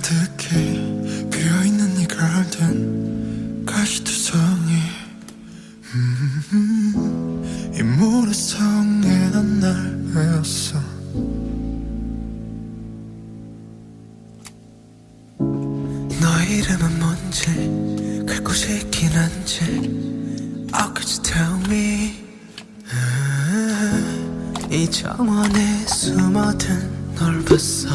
가득히 비어있는 이 garden? 가시투성이 음, 이 모래성에 난 날 외웠어. 너 이름은 뭔지 갈 곳이 있긴 한지. Oh could you tell me? 아, 이 정원에 숨어든 널 봤어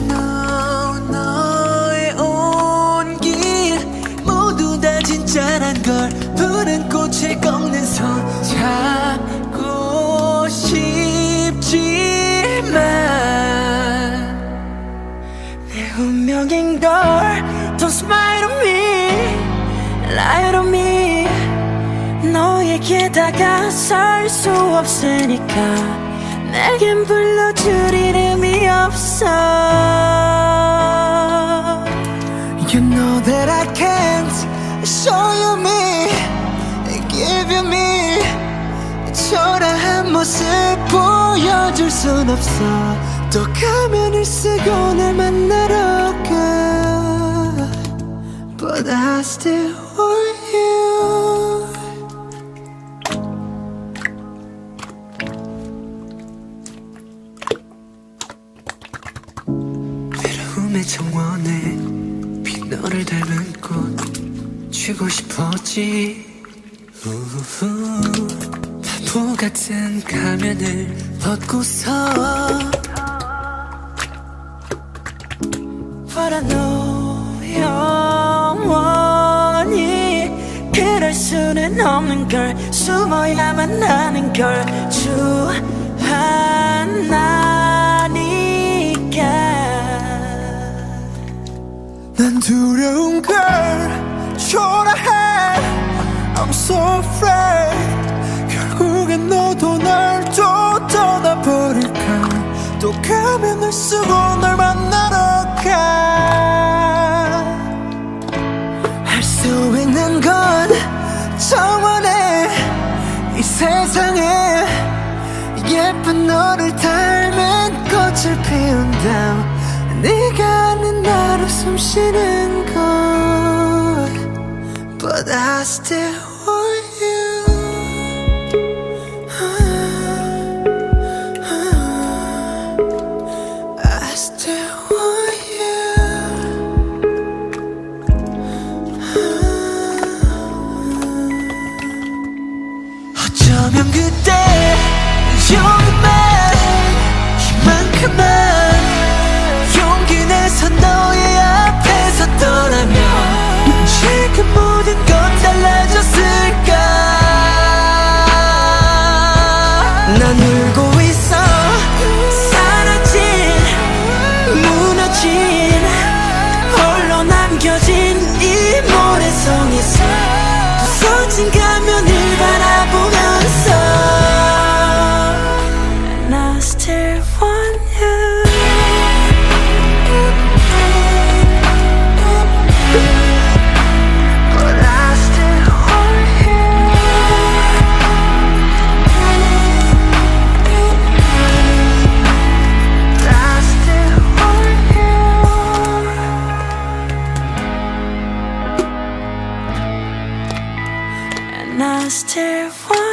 Know 너의 온 길. 모두 다 진짜란 걸 푸른 꽃을 꺾는 손 잡고 싶지만 내 운명인 걸 Don't smile on me Lie on me. 너에게 다가설 수 없으니까. 내겐 불러줄 이름이 없어 You know that I can't show you me Give you me 초라한 모습 보여줄 순 없어 또 가면을 쓰고 날 만나러 가 But I still want 외로움의 정원에 빈 너를 닮은 꽃 쥐고 싶었지. 우후. 바보 같은 가면을 벗고서 But I know 영원히 그럴 수는 없는 걸. 숨어야만 하는 걸. 주하 afraid. 결국엔 너도 날 또 떠나버릴까? 또 가면을 쓰고 널 만나러 가할 수 있는 건 정원에 이 세상에. 예쁜 너를 닮은 꽃을 피운다 네가 아는 나로 숨쉬는 것. But I still 그때 용기만 이만큼만 용기 내서 너의 앞에 섰더라면 지금 모든 건 달라졌을까? 난 울고 있어 사라진 무너진 nas te one.